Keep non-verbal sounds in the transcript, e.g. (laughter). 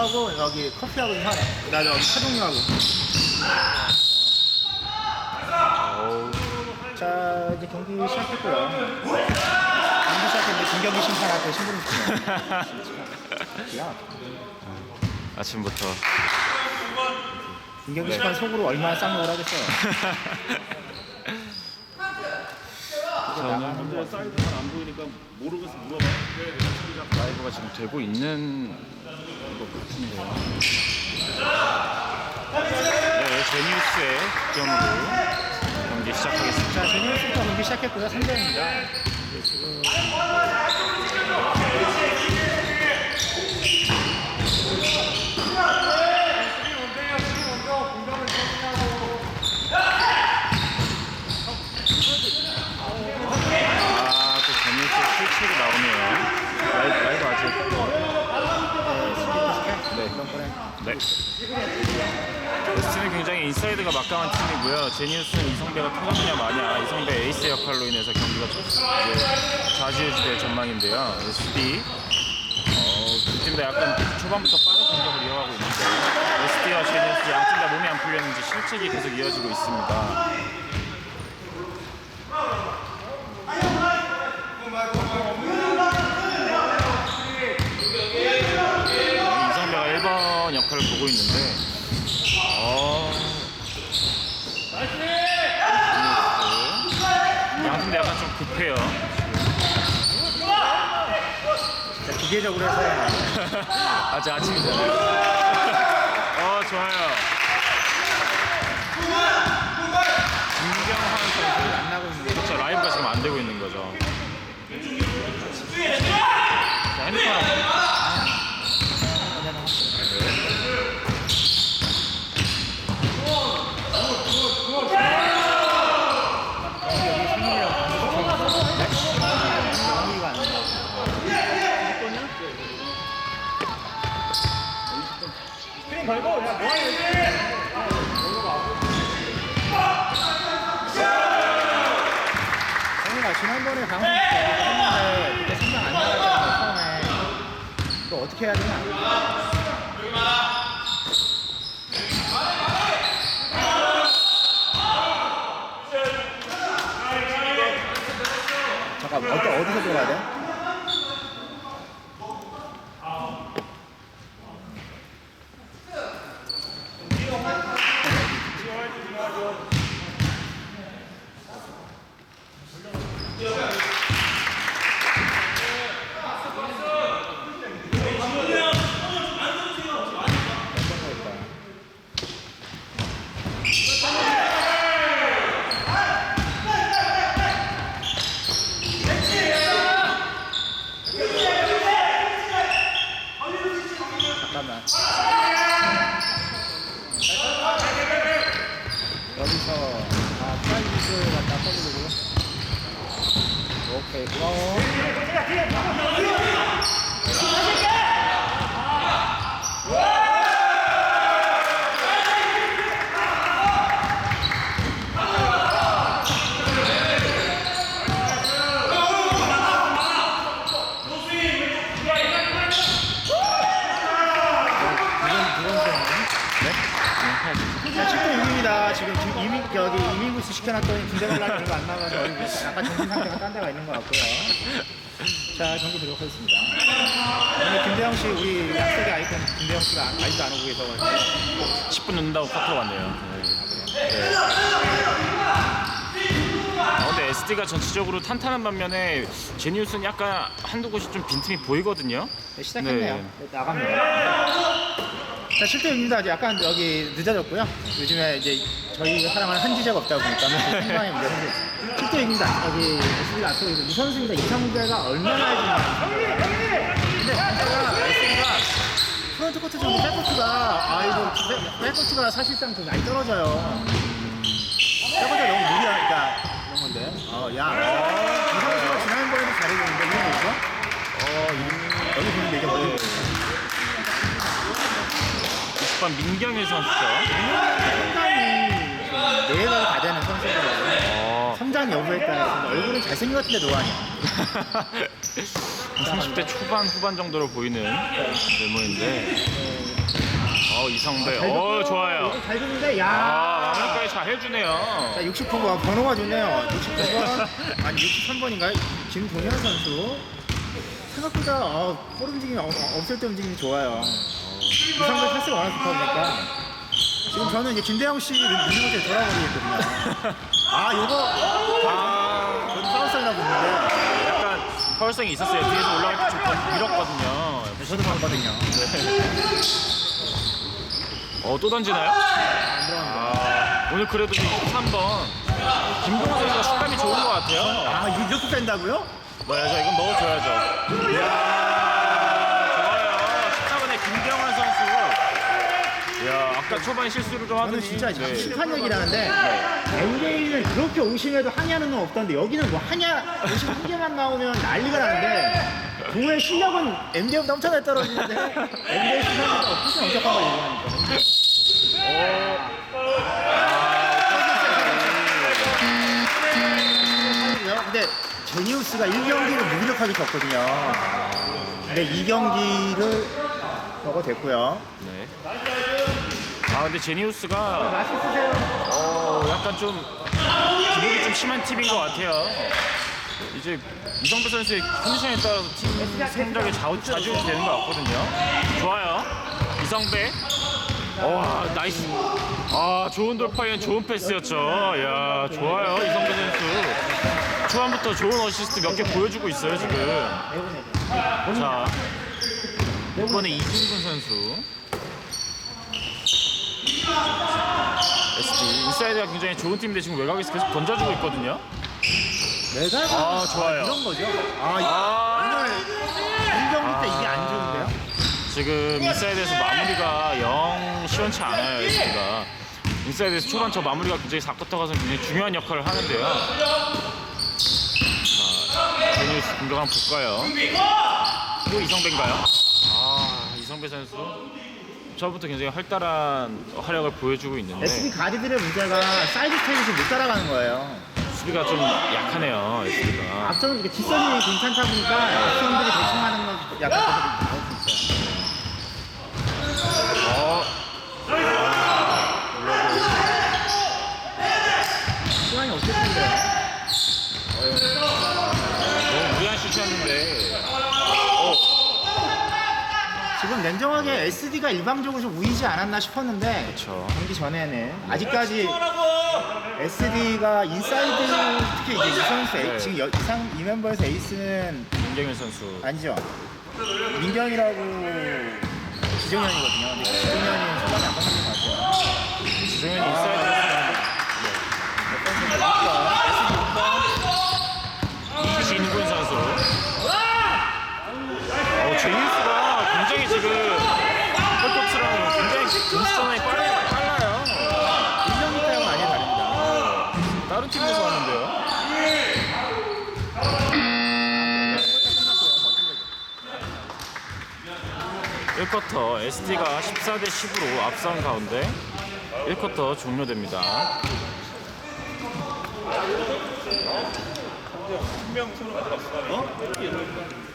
친구하고 여기 커피하고 좀 하네. 나 여기 차종류하고. 어우, 자 이제 경기 시작했고요. 경기 시작했는데 중경기 심판한테 신부름 시키네. 야, 아침부터. 중경기 심판 속으로 얼마나 쌍욕을 하겠어요. 저는 근데 사이드가 안 보이니까 모르겠어 물어봐. 라이브가 지금 되고 있는 것 같은데요. 네, 제니우스의 득점으로 경기 시작하겠습니다. 자 제니어스부터 경기 시작했고요. 3점입니다. 지금 아, 또 제니우스의 실책이 나오네요. 라이브, 라이브 아직. 네, 이런 거 네. 네. 웨스트는 굉장히 인사이드가 막강한 팀이고요. 제니우스는 이성배가 터졌냐 마냐 이성배 에이스 역할로 인해서 경기가 좌지우지될 전망인데요. SD 어, 두팀 다 약간 초반부터 빠른 공격을 이어가고 있는데 SD와 제니우스 양팀 다 몸이 안 풀렸는지 실책이 계속 이어지고 있습니다. 이성배가 1번 역할을 보고 있는데 어... 양팀 다 약간 좀 급해요. 자, 기계적으로 해서 (laughs) 아직 아침이잖아요. (laughs) 어 좋아요. 김경환 선수 안 나고 있는 거. 그렇죠 라이브가 지금 안 되고 있는 거죠. 자, 핸드폰 한번. 여기 승리라고 승리가 안 나. 성민아 지난번에 방송 그때 생각 안 나갔잖아 처음에 또 어떻게 해야 되냐 잠깐 어디, 어디서 들어가야 돼? 잠깐만. 여기서 아 프라이빗을 갖다 써주고. 오케이 고마워 이건 이건 네? 자, 10분 6입니다. 지금 김, 이민, 여기 이민구스 시켜놨더니 군대갈라는 이거 안 얼굴 약간 정신 상태가 딴 데가 있는 것 같고요. 자, 경기 들어가겠습니다 오늘 김대영 씨, 우리 약속의 아이콘 김대영 씨가 아직도 안 오고 계셔가지고. 10분 늦는다고 카톡 왔네요. 네. 아, 근데 SD가 전체적으로 탄탄한 반면에 제니우스는 약간 한두 곳이 좀 빈틈이 보이거든요. 네, 시작했네요. 네. 네, 나갑니다. 자, 7대 6입니다. 약간 여기 늦어졌고요. 요즘에 이제 저희 사랑하는 한지제가 없다 보니까 생겼어요. 7대 6입니다. 여기 SB가 앞서고 있고 이 선수입니다. 이상무대가 얼마나 해주냐. 근데 문제가 SB가 프런트 코트 정도 백코트가 아 이거 백- 백코트가 사실상 좀 많이 떨어져요. 백코트가 너무 무리하니까 이런 건데. 어, 야. 어, 이 선수가 지난번에도 잘해줬는데 이런 거 있어? 어, 이- 여기 보는데 이게 뭐예요? 20번 민경일 선수죠. 좀 내외가 선수더라고요. 어. 성장 여부에 따라서 얼굴은 같은데 노안이야. 30대 (laughs) 초반 후반 정도로 보이는 외모인데 네, 어 이성배. 잘 어. 좋아요. 잘 줬는데 야. 아 마무리까지 잘 해주네요. 자, 69번 번호가 좋네요. 69번 아니 63번인가요? 김동현 선수 생각보다 어, 볼 움직임이 없을 때 움직임이 좋아요. 이상도 패스가 워낙 좋다 보니까 지금 저는 이제 김대영 씨 누르는 때 돌아버리겠거든요. 아 요거 아 저도 파울성이라고 보는데 약간 파울성이 있었어요. 뒤에서 올라갈 때좀 밀었거든요. 저도 봤거든요. 어 또 던지나요? 안 들어갑니다. 아 오늘 그래도 23번 김동호 선수가 슛감이 좋은 것 같아요. 아 이거 이렇게 뺀다고요? 뭐야죠? 이건 넣어줘야죠. 이야 아까 초반에 실수를 좀 하더니 저는 진짜 네. 심판 얘기라는데 NBA는 그렇게 오심에도 항의하는 건 없던데 여기는 뭐 항야 오심 한 개만 나오면 난리가 나는데 동호의 실력은 NBA보다 엄청나게 떨어지는데 NBA 시선보다 훨씬 엄격한 걸 얘기하니까. 근데 제니우스가 1경기를 무기력하게 졌거든요. 근데 2경기를 먹어댔고요. 네. 아 근데 제니우스가? 어 약간 좀 기복이 좀 심한 팀인 것 같아요. 이제 이성배 선수의 컨디션에 따라서 팀 성적이 좌우 좌지우지 되는 것 같거든요. 좋아요. 이성배. 와 나이스. 아 좋은 돌파엔 좋은 패스였죠. 야 좋아요 이성배 선수. 초반부터 좋은 어시스트 몇 개 보여주고 있어요 지금. 자 이번에 이진군 선수. SD 인사이드가 굉장히 좋은 팀인데 지금 외곽에서 계속 던져주고 있거든요. 내가 아, 좋아요. 이런 거죠. 아, 아 오늘 1경기 때 이게 안 좋은데요? 지금 인사이드에서 마무리가 영 시원치 않아요 SD가. 인사이드에서 초반 저 마무리가 굉장히 사쿼터 가서 굉장히 중요한 역할을 하는데요. 자, 제니우스 공격 한번 볼까요? 또 이성배인가요? 아 이성배 선수. 저부터 굉장히 활달한 활약을 보여주고 있는데 SD 가디들의 문제가 사이드 스텝이 못 따라가는 거예요. 수비가 좀 약하네요 SD가. 앞선 이렇게 뒷선이 괜찮다 보니까 앞선들이 대충 하는 거 약간 나올 수 있어요. 어, 시간이 없을 텐데요. 너무 무리한 슛이었는데. 지금 냉정하게 SD가 일방적으로 좀 우위지 않았나 싶었는데 그렇죠. 경기 전에는 아직까지 SD가 인사이드 특히 이제 이 선수 에이- 네. 지금 여- 이상 이 멤버에서 에이스는 김경현 선수. 아니죠. 민경이라고 기정현이거든요. 근데 기정현이 소감이 안 맞는 것 같아요. 지성현이 인사이드에서 이진군 선수. 어, 제이스가 지금 펄코트랑 굉장히 빨라, 빨라요. 1경기 때하고 많이 다릅니다. 다른 팀에서 하는데요. 일쿼터 ST가 14 대 10으로 앞선 가운데 1쿼터 종료됩니다. 어?